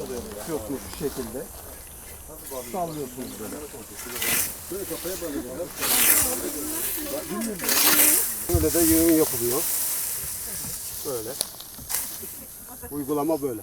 Tutuyorsunuz şu şekilde. Sallıyorsunuz böyle. Böyle de yığın yapılıyor. Böyle. Uygulama böyle.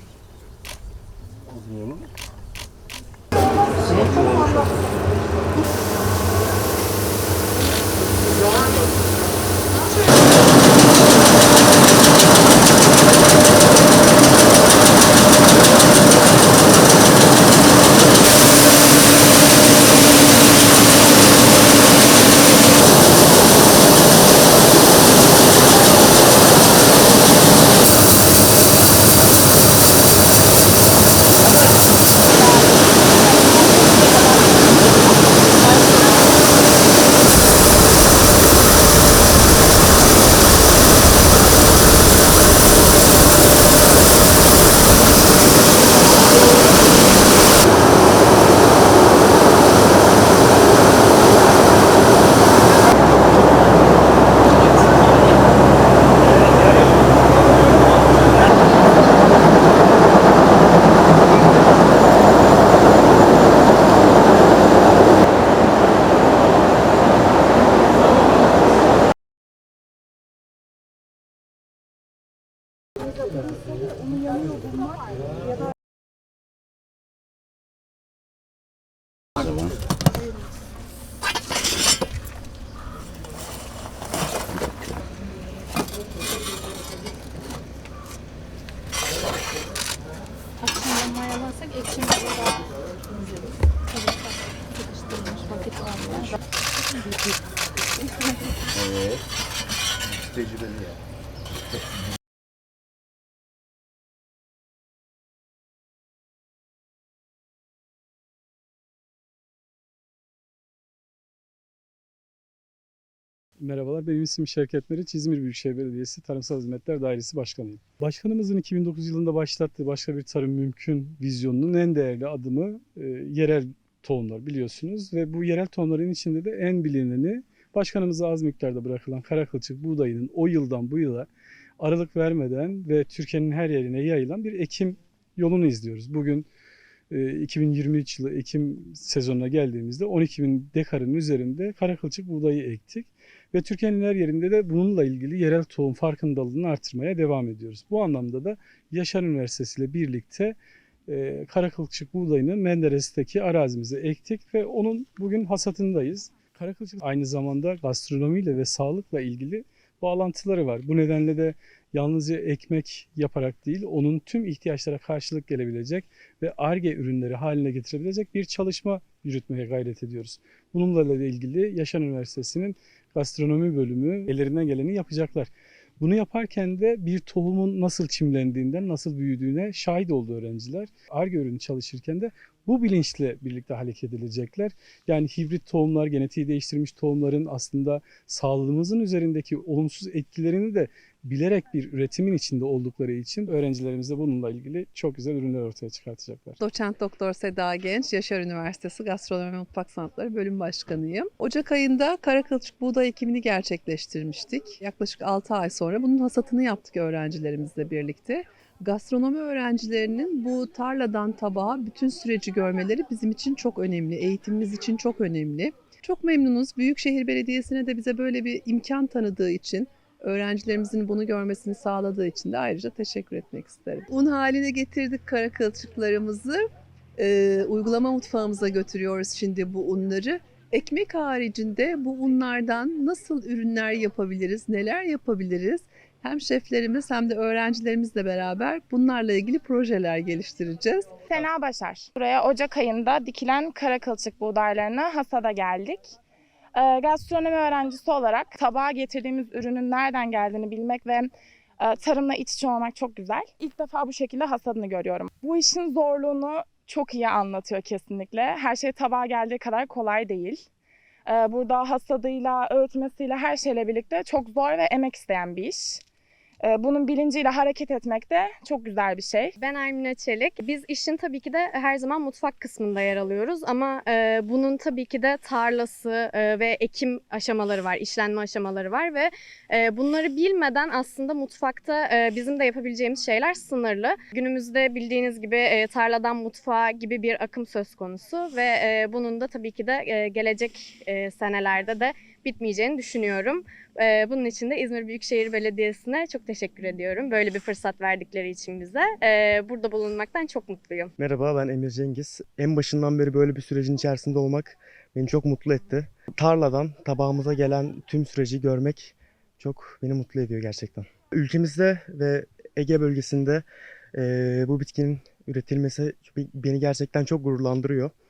Alıyorum. Aslında mayalarsak ekşimizi daha sıkıştırılmış vakit olmuyor. Tecrübeli ya. Merhabalar, benim ismim Şevket Meriç, İzmir Büyükşehir Belediyesi Tarımsal Hizmetler Dairesi Başkanıyım. Başkanımızın 2009 yılında başlattığı başka bir tarım mümkün vizyonunun en değerli adımı e, yerel tohumlar biliyorsunuz ve bu yerel tohumların içinde de en bilineni başkanımıza az miktarda bırakılan kara kılçık buğdayının o yıldan bu yıla aralık vermeden ve Türkiye'nin her yerine yayılan bir ekim yolunu izliyoruz. Bugün 2023 yılı ekim sezonuna geldiğimizde 12 bin dekarın üzerinde kara kılçık buğdayı ektik. Ve Türkiye'nin her yerinde de bununla ilgili yerel tohum farkındalığını artırmaya devam ediyoruz. Bu anlamda da Yaşar Üniversitesi ile birlikte e, Karakılçık buğdayını Menderes'teki arazimize ektik ve onun bugün hasatındayız. Karakılçık aynı zamanda gastronomiyle ve sağlıkla ilgili bağlantıları var. Bu nedenle de yalnızca ekmek yaparak değil, onun tüm ihtiyaçlara karşılık gelebilecek ve ARGE ürünleri haline getirebilecek bir çalışma yürütmeye gayret ediyoruz. Bununla ilgili Yaşar Üniversitesi'nin gastronomi bölümü ellerinden geleni yapacaklar. Bunu yaparken de bir tohumun nasıl çimlendiğinden, nasıl büyüdüğüne şahit oldu öğrenciler. ARGE ürünü çalışırken de bu bilinçle birlikte hareket edilecekler. Yani hibrit tohumlar, genetiği değiştirilmiş tohumların aslında sağlığımızın üzerindeki olumsuz etkilerini de bilerek bir üretimin içinde oldukları için öğrencilerimiz de bununla ilgili çok güzel ürünler ortaya çıkartacaklar. Doçent Doktor Seda Genç, Yaşar Üniversitesi Gastronomi Mutfak Sanatları Bölüm Başkanıyım. Ocak ayında Karakılçık buğday ekimini gerçekleştirmiştik. Yaklaşık 6 ay sonra bunun hasatını yaptık öğrencilerimizle birlikte. Gastronomi öğrencilerinin bu tarladan tabağa bütün süreci görmeleri bizim için çok önemli. Eğitimimiz için çok önemli. Çok memnunuz. Büyükşehir Belediyesi'ne de bize böyle bir imkan tanıdığı için öğrencilerimizin bunu görmesini sağladığı için de ayrıca teşekkür etmek isterim. Un haline getirdik kara kılçıklarımızı. Ee, uygulama mutfağımıza götürüyoruz şimdi bu unları. Ekmek haricinde bu unlardan nasıl ürünler yapabiliriz, neler yapabiliriz? Hem şeflerimiz hem de öğrencilerimizle beraber bunlarla ilgili projeler geliştireceğiz. Sena Başar. Buraya Ocak ayında dikilen kara kılçık buğdaylarına hasada geldik. Ee, gastronomi öğrencisi olarak tabağa getirdiğimiz ürünün nereden geldiğini bilmek ve e, tarımla iç içe olmak çok güzel. İlk defa bu şekilde hasadını görüyorum. Bu işin zorluğunu çok iyi anlatıyor kesinlikle. Her şey tabağa geldiği kadar kolay değil. Ee, burada hasadıyla, öğütmesiyle, her şeyle birlikte çok zor ve emek isteyen bir iş. Ee, bunun bilinciyle hareket etmek de çok güzel bir şey. Ben Ermine Çelik. Biz işin tabii ki de her zaman mutfak kısmında yer alıyoruz ama e, bunun tabii ki de tarlası e, ve ekim aşamaları var, işlenme aşamaları var ve e, bunları bilmeden aslında mutfakta e, bizim de yapabileceğimiz şeyler sınırlı. Günümüzde bildiğiniz gibi e, tarladan mutfağa gibi bir akım söz konusu ve e, bunun da tabii ki de e, gelecek e, senelerde de bitmeyeceğini düşünüyorum. Ee, Bunun için de İzmir Büyükşehir Belediyesi'ne çok teşekkür ediyorum. Böyle bir fırsat verdikleri için bize. Ee, Burada bulunmaktan çok mutluyum. Merhaba ben Emir Cengiz. En başından beri böyle bir sürecin içerisinde olmak beni çok mutlu etti. Tarladan tabağımıza gelen tüm süreci görmek çok beni mutlu ediyor gerçekten. Ülkemizde ve Ege bölgesinde eee, bu bitkinin üretilmesi beni gerçekten çok gururlandırıyor.